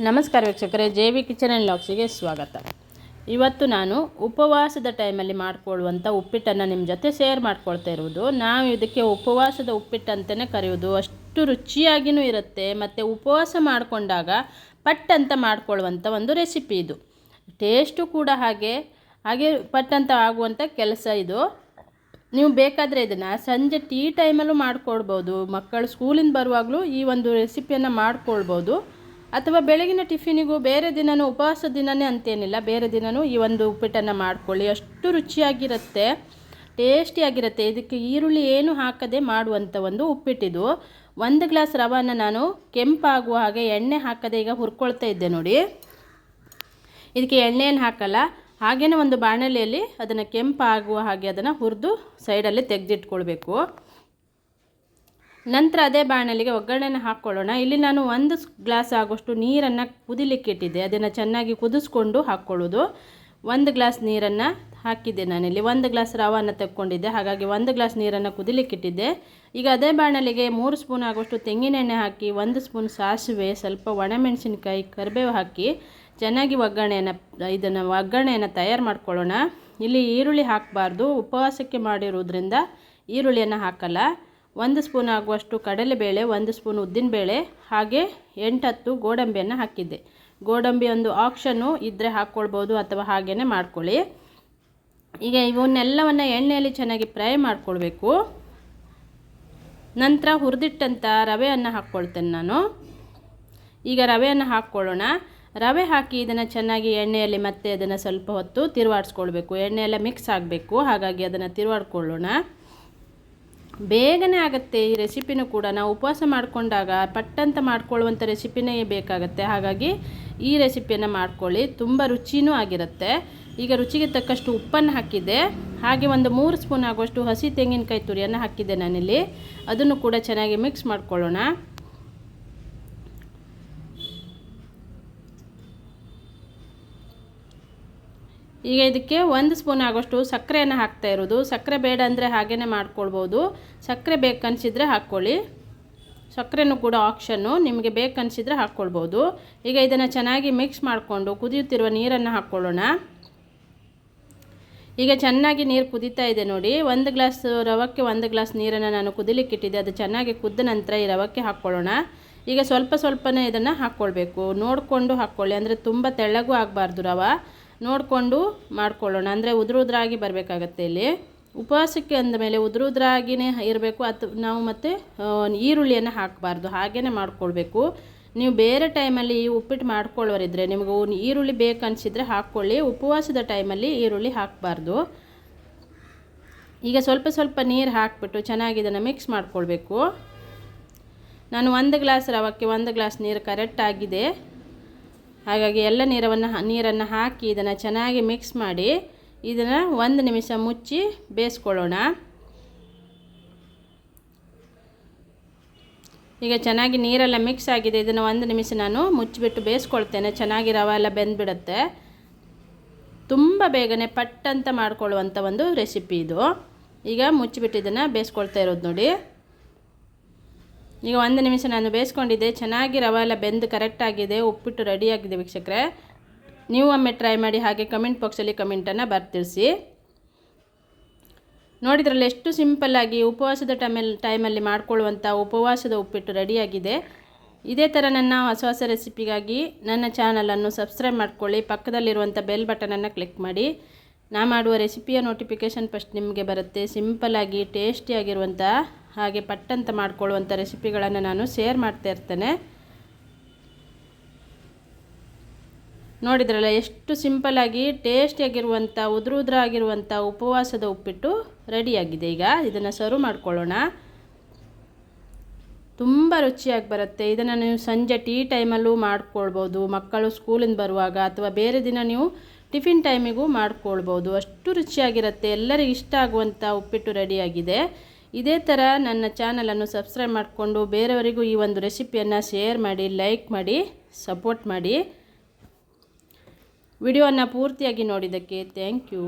ನಮಸ್ಕಾರ ವೀಕ್ಷಕರೇ, J V kitchen and ಲಾಕ್ಸಿಗೆ ಸ್ವಾಗತ. ಇವತ್ತು ನಾನು ಉಪವಾಸದ ಟೈಮಲ್ಲಿ ಮಾಡಿಕೊಳ್ಳುವಂಥ ಉಪ್ಪಿಟ್ಟನ್ನು ನಿಮ್ಮ ಜೊತೆ ಶೇರ್ ಮಾಡ್ಕೊಳ್ತಾ ಇರುವುದು. ನಾವು ಇದಕ್ಕೆ ಉಪವಾಸದ ಉಪ್ಪಿಟ್ಟು ಅಂತಲೇ ಕರೆಯೋದು ಅಷ್ಟು ರುಚಿಯಾಗಿಯೂ ಇರುತ್ತೆ. ಮತ್ತು ಉಪವಾಸ ಮಾಡಿಕೊಂಡಾಗ ಪಟ್ ಅಂತ ಮಾಡ್ಕೊಳ್ಳುವಂಥ ಒಂದು ರೆಸಿಪಿ ಇದು. ಟೇಸ್ಟು ಕೂಡ ಹಾಗೆ ಹಾಗೆ ಪಟ್ ಅಂತ ಆಗುವಂಥ ಕೆಲಸ ಇದು. ನೀವು ಬೇಕಾದರೆ ಇದನ್ನು ಸಂಜೆ ಟೀ ಟೈಮಲ್ಲೂ ಮಾಡ್ಕೊಳ್ಬೋದು. ಮಕ್ಕಳು ಸ್ಕೂಲಿಂದ ಬರುವಾಗಲೂ ಈ ಒಂದು ರೆಸಿಪಿಯನ್ನು ಮಾಡ್ಕೊಳ್ಬೋದು. ಅಥವಾ ಬೆಳಗಿನ ಟಿಫಿನಿಗೂ ಬೇರೆ ದಿನವೂ ಉಪವಾಸ ದಿನವೇ ಅಂತೇನಿಲ್ಲ. ಬೇರೆ ದಿನವೂ ಈ ಒಂದು ಉಪ್ಪಿಟ್ಟನ್ನು ಮಾಡ್ಕೊಳ್ಳಿ. ಅಷ್ಟು ರುಚಿಯಾಗಿರುತ್ತೆ, ಟೇಸ್ಟಿಯಾಗಿರುತ್ತೆ. ಇದಕ್ಕೆ ಈರುಳ್ಳಿ ಏನು ಹಾಕದೆ ಮಾಡುವಂಥ ಒಂದು ಉಪ್ಪಿಟ್ಟಿದು. ಒಂದು ಗ್ಲಾಸ್ ರವಾನ ನಾನು ಕೆಂಪಾಗುವ ಹಾಗೆ ಎಣ್ಣೆ ಹಾಕದೆ ಈಗ ಹುರ್ಕೊಳ್ತಾ ಇದ್ದೆ ನೋಡಿ. ಇದಕ್ಕೆ ಎಣ್ಣೆಯನ್ನು ಹಾಕಲ್ಲ. ಹಾಗೇನೆ ಒಂದು ಬಾಣಲೆಯಲ್ಲಿ ಅದನ್ನು ಕೆಂಪಾಗುವ ಹಾಗೆ ಅದನ್ನು ಹುರಿದು ಸೈಡಲ್ಲಿ ತೆಗೆದಿಟ್ಕೊಳ್ಬೇಕು. ನಂತರ ಅದೇ ಬಾಣಲಿಗೆ ಒಗ್ಗರಣೆನ ಹಾಕ್ಕೊಳ್ಳೋಣ. ಇಲ್ಲಿ ನಾನು ಒಂದು ಗ್ಲಾಸ್ ಆಗೋಷ್ಟು ನೀರನ್ನು ಕುದಿಲಿಕ್ಕೆ ಇಟ್ಟಿದ್ದೆ. ಅದನ್ನು ಚೆನ್ನಾಗಿ ಕುದಿಸ್ಕೊಂಡು ಹಾಕ್ಕೊಳ್ಳೋದು. ಒಂದು ಗ್ಲಾಸ್ ನೀರನ್ನು ಹಾಕಿದ್ದೆ ನಾನಿಲ್ಲಿ. ಒಂದು ಗ್ಲಾಸ್ ರವಾನ ತೆಕ್ಕೊಂಡಿದ್ದೆ. ಹಾಗಾಗಿ ಒಂದು ಗ್ಲಾಸ್ ನೀರನ್ನು ಕುದಿಲಿಕ್ಕಿಟ್ಟಿದ್ದೆ ಈಗ ಅದೇ ಬಾಣಲಿಗೆ ಮೂರು ಸ್ಪೂನ್ ಆಗೋಷ್ಟು ತೆಂಗಿನೆಣ್ಣೆ ಹಾಕಿ, ಒಂದು ಸ್ಪೂನ್ ಸಾಸಿವೆ, ಸ್ವಲ್ಪ ಒಣಮೆಣಸಿನ್ಕಾಯಿ, ಕರಿಬೇವು ಹಾಕಿ ಚೆನ್ನಾಗಿ ಒಗ್ಗರಣೆಯನ್ನು, ಇದನ್ನು ಒಗ್ಗರಣೆಯನ್ನು ತಯಾರು ಮಾಡ್ಕೊಳ್ಳೋಣ. ಇಲ್ಲಿ ಈರುಳ್ಳಿ ಹಾಕಬಾರ್ದು. ಉಪವಾಸಕ್ಕೆ ಮಾಡಿರೋದ್ರಿಂದ ಈರುಳ್ಳಿಯನ್ನು ಹಾಕಲ್ಲ. ಒಂದು ಸ್ಪೂನ್ ಆಗುವಷ್ಟು ಕಡಲೆಬೇಳೆ, ಒಂದು ಸ್ಪೂನ್ ಉದ್ದಿನಬೇಳೆ, ಹಾಗೆ ಎಂಟತ್ತು ಗೋಡಂಬಿಯನ್ನು ಹಾಕಿದ್ದೆ. ಗೋಡಂಬಿ ಒಂದು ಆಪ್ಷನ್ನು ಇದ್ದರೆ ಹಾಕ್ಕೊಳ್ಬೋದು ಅಥವಾ ಹಾಗೇ ಮಾಡ್ಕೊಳ್ಳಿ. ಈಗ ಇವನ್ನೆಲ್ಲವನ್ನು ಎಣ್ಣೆಯಲ್ಲಿ ಚೆನ್ನಾಗಿ ಫ್ರೈ ಮಾಡ್ಕೊಳ್ಬೇಕು. ನಂತರ ಹುರಿದಿಟ್ಟಂಥ ರವೆಯನ್ನು ಹಾಕ್ಕೊಳ್ತೇನೆ ನಾನು. ಈಗ ರವೆಯನ್ನು ಹಾಕ್ಕೊಳ್ಳೋಣ. ರವೆ ಹಾಕಿ ಇದನ್ನು ಚೆನ್ನಾಗಿ ಎಣ್ಣೆಯಲ್ಲಿ ಮತ್ತೆ ಅದನ್ನು ಸ್ವಲ್ಪ ಹೊತ್ತು ತಿರುವಾಡಿಸ್ಕೊಳ್ಬೇಕು. ಎಣ್ಣೆ ಎಲ್ಲ ಮಿಕ್ಸ್ ಆಗಬೇಕು. ಹಾಗಾಗಿ ಅದನ್ನು ತಿರುವಾಡ್ಕೊಳ್ಳೋಣ. ಬೇಗನೆ ಆಗುತ್ತೆ ಈ ರೆಸಿಪಿನೂ ಕೂಡ. ನಾವು ಉಪವಾಸ ಮಾಡಿಕೊಂಡಾಗ ಪಟ್ಟಂತ ಮಾಡ್ಕೊಳ್ಳುವಂಥ ರೆಸಿಪಿನೇ ಬೇಕಾಗುತ್ತೆ. ಹಾಗಾಗಿ ಈ ರೆಸಿಪಿಯನ್ನು ಮಾಡ್ಕೊಳ್ಳಿ. ತುಂಬ ರುಚಿನೂ ಆಗಿರುತ್ತೆ. ಈಗ ರುಚಿಗೆ ತಕ್ಕಷ್ಟು ಉಪ್ಪನ್ನು ಹಾಕಿದ್ದೆ ಹಾಗೆ ಒಂದು ಮೂರು ಸ್ಪೂನ್ ಆಗುವಷ್ಟು ಹಸಿ ತೆಂಗಿನಕಾಯಿ ತುರಿಯನ್ನು ಹಾಕಿದ್ದೆ ನಾನಿಲ್ಲಿ. ಅದನ್ನು ಕೂಡ ಚೆನ್ನಾಗಿ ಮಿಕ್ಸ್ ಮಾಡ್ಕೊಳ್ಳೋಣ. ಈಗ ಇದಕ್ಕೆ ಒಂದು ಸ್ಪೂನ್ ಆಗೋಷ್ಟು ಸಕ್ಕರೆಯನ್ನು ಹಾಕ್ತಾ ಇರೋದು. ಸಕ್ಕರೆ ಬೇಡ ಅಂದರೆ ಹಾಗೇ ಮಾಡ್ಕೊಳ್ಬೋದು. ಸಕ್ಕರೆ ಬೇಕನ್ಸಿದ್ರೆ ಹಾಕ್ಕೊಳ್ಳಿ. ಸಕ್ಕರೆನೂ ಕೂಡ ಆಪ್ಷನ್ನು ನಿಮಗೆ ಬೇಕನ್ಸಿದ್ರೆ ಹಾಕ್ಕೊಳ್ಬೋದು. ಈಗ ಇದನ್ನು ಚೆನ್ನಾಗಿ ಮಿಕ್ಸ್ ಮಾಡಿಕೊಂಡು ಕುದಿಯುತ್ತಿರುವ ನೀರನ್ನು ಹಾಕ್ಕೊಳ್ಳೋಣ. ಈಗ ಚೆನ್ನಾಗಿ ನೀರು ಕುದೀತಾ ಇದೆ ನೋಡಿ. ಒಂದು ಗ್ಲಾಸ್ ರವಕ್ಕೆ ಒಂದು ಗ್ಲಾಸ್ ನೀರನ್ನು ನಾನು ಕುದಿಲಿಕ್ಕೆ ಇಟ್ಟಿದ್ದೆ. ಅದು ಚೆನ್ನಾಗಿ ಕುದ್ದ ನಂತರ ಈ ರವಕ್ಕೆ ಹಾಕ್ಕೊಳ್ಳೋಣ. ಈಗ ಸ್ವಲ್ಪ ಸ್ವಲ್ಪನೇ ಇದನ್ನು ಹಾಕ್ಕೊಳ್ಬೇಕು. ನೋಡಿಕೊಂಡು ಹಾಕ್ಕೊಳ್ಳಿ. ಅಂದರೆ ತುಂಬ ತೆಳ್ಳಗೂ ಆಗಬಾರ್ದು ರವೆ. ನೋಡಿಕೊಂಡು ಮಾಡ್ಕೊಳ್ಳೋಣ. ಅಂದರೆ ಉದುರುದ್ರಾಗಿ ಬರಬೇಕಾಗತ್ತೆ ಇಲ್ಲಿ. ಉಪವಾಸಕ್ಕೆ ಅಂದಮೇಲೆ ಮೇಲೆ ಉದುರಾಗಿಯೇ ಇರಬೇಕು. ಅಥ್ ನಾವು ಮತ್ತು ಈರುಳ್ಳಿಯನ್ನು ಹಾಕಬಾರ್ದು. ಹಾಗೇ ಮಾಡ್ಕೊಳ್ಬೇಕು. ನೀವು ಬೇರೆ ಟೈಮಲ್ಲಿ ಈ ಉಪ್ಪಿಟ್ಟು ಮಾಡ್ಕೊಳ್ಳೋರಿದ್ರೆ ನಿಮಗೆ ಈರುಳ್ಳಿ ಬೇಕು ಅನಿಸಿದರೆ ಹಾಕ್ಕೊಳ್ಳಿ. ಉಪವಾಸದ ಟೈಮಲ್ಲಿ ಈರುಳ್ಳಿ ಹಾಕಬಾರ್ದು. ಈಗ ಸ್ವಲ್ಪ ಸ್ವಲ್ಪ ನೀರು ಹಾಕಿಬಿಟ್ಟು ಚೆನ್ನಾಗಿ ಇದನ್ನು ಮಿಕ್ಸ್ ಮಾಡ್ಕೊಳ್ಬೇಕು. ನಾನು ಒಂದು ಗ್ಲಾಸ್ ರವಕ್ಕೆ ಒಂದು ಗ್ಲಾಸ್ ನೀರು ಕರೆಕ್ಟ್ ಆಗಿದೆ. ಹಾಗಾಗಿ ಎಲ್ಲ ನೀರವನ್ನು ನೀರನ್ನು ಹಾಕಿ ಇದನ್ನು ಚೆನ್ನಾಗಿ ಮಿಕ್ಸ್ ಮಾಡಿ ಇದನ್ನು ಒಂದು ನಿಮಿಷ ಮುಚ್ಚಿ ಬೇಯಿಸ್ಕೊಳ್ಳೋಣ. ಈಗ ಚೆನ್ನಾಗಿ ನೀರೆಲ್ಲ ಮಿಕ್ಸ್ ಆಗಿದೆ. ಇದನ್ನು ಒಂದು ನಿಮಿಷ ನಾನು ಮುಚ್ಚಿಬಿಟ್ಟು ಬೇಯಿಸ್ಕೊಳ್ತೇನೆ. ಚೆನ್ನಾಗಿ ರವೆ ಎಲ್ಲ ಬೆಂದ್ಬಿಡುತ್ತೆ. ತುಂಬ ಬೇಗನೆ ಪಟ್ಟಂತ ಮಾಡ್ಕೊಳ್ಳುವಂಥ ಒಂದು ರೆಸಿಪಿ ಇದು. ಈಗ ಮುಚ್ಚಿಬಿಟ್ಟು ಇದನ್ನು ಬೇಯಿಸ್ಕೊಳ್ತಾ ಇರೋದು ನೋಡಿ. ಈಗ ಒಂದು ನಿಮಿಷ ನಾನು ಬೇಯಿಸ್ಕೊಂಡಿದ್ದೆ. ಚೆನ್ನಾಗಿ ರವೆ ಎಲ್ಲ ಬೆಂದು ಕರೆಕ್ಟಾಗಿದೆ ಉಪ್ಪಿಟ್ಟು ರೆಡಿಯಾಗಿದೆ ವೀಕ್ಷಕರೇ. ನೀವು ಒಮ್ಮೆ ಟ್ರೈ ಮಾಡಿ ಹಾಗೆ ಕಮೆಂಟ್ ಬಾಕ್ಸಲ್ಲಿ ಕಮೆಂಟನ್ನು ಬರ್ತಿರಿಸಿ. ನೋಡಿದ್ರಲ್ಲಿ ಎಷ್ಟು ಸಿಂಪಲ್ಲಾಗಿ ಉಪವಾಸದ ಟೈಮಲ್ಲಿ ಟೈಮಲ್ಲಿ ಮಾಡ್ಕೊಳ್ಳುವಂಥ ಉಪವಾಸದ ಉಪ್ಪಿಟ್ಟು ರೆಡಿಯಾಗಿದೆ ಇದೇ ಥರ ನನ್ನ ಹೊಸ ಹೊಸ ರೆಸಿಪಿಗಾಗಿ ನನ್ನ ಚಾನಲನ್ನು ಸಬ್ಸ್ಕ್ರೈಬ್ ಮಾಡ್ಕೊಳ್ಳಿ. ಪಕ್ಕದಲ್ಲಿರುವಂಥ ಬೆಲ್ ಬಟನನ್ನು ಕ್ಲಿಕ್ ಮಾಡಿ. ನಾ ಮಾಡುವ ರೆಸಿಪಿಯ ನೋಟಿಫಿಕೇಷನ್ ಫಸ್ಟ್ ನಿಮಗೆ ಬರುತ್ತೆ. ಸಿಂಪಲ್ಲಾಗಿ ಟೇಸ್ಟಿಯಾಗಿರುವಂಥ ಹಾಗೆ ಪಟ್ಟಂತ ಮಾಡ್ಕೊಳ್ಳುವಂಥ ರೆಸಿಪಿಗಳನ್ನು ನಾನು ಶೇರ್ ಮಾಡ್ತಾ ಇರ್ತೇನೆ. ನೋಡಿದ್ರಲ್ಲ, ಎಷ್ಟು ಸಿಂಪಲ್ಲಾಗಿ ಟೇಸ್ಟಿಯಾಗಿರುವಂಥ ಉದುರು ಉದುರಾಗಿರುವಂಥ ಉಪವಾಸದ ಉಪ್ಪಿಟ್ಟು ರೆಡಿಯಾಗಿದೆ ಈಗ ಇದನ್ನು ಸರ್ವ್ ಮಾಡ್ಕೊಳ್ಳೋಣ. ತುಂಬ ರುಚಿಯಾಗಿ ಬರುತ್ತೆ. ಇದನ್ನು ನೀವು ಸಂಜೆ ಟೀ ಟೈಮಲ್ಲೂ ಮಾಡ್ಕೊಳ್ಬೋದು. ಮಕ್ಕಳು ಸ್ಕೂಲಿಂದ ಬರುವಾಗ ಅಥವಾ ಬೇರೆ ದಿನ ನೀವು ಟಿಫಿನ್ ಟೈಮಿಗೂ ಮಾಡ್ಕೊಳ್ಬೋದು. ಅಷ್ಟು ರುಚಿಯಾಗಿರುತ್ತೆ. ಎಲ್ಲರಿಗೂ ಇಷ್ಟ ಆಗುವಂಥ ಉಪ್ಪಿಟ್ಟು ರೆಡಿಯಾಗಿದೆ. ಇದೇ ಥರ ನನ್ನ ಚಾನಲನ್ನು ಸಬ್ಸ್ಕ್ರೈಬ್ ಮಾಡಿಕೊಂಡು ಬೇರೆಯವರಿಗೂ ಈ ಒಂದು ರೆಸಿಪಿಯನ್ನು ಶೇರ್ ಮಾಡಿ ಲೈಕ್ ಮಾಡಿ ಸಪೋರ್ಟ್ ಮಾಡಿ. ವಿಡಿಯೋವನ್ನು ಪೂರ್ತಿಯಾಗಿ ನೋಡಿದ್ದಕ್ಕೆ ಥ್ಯಾಂಕ್ ಯು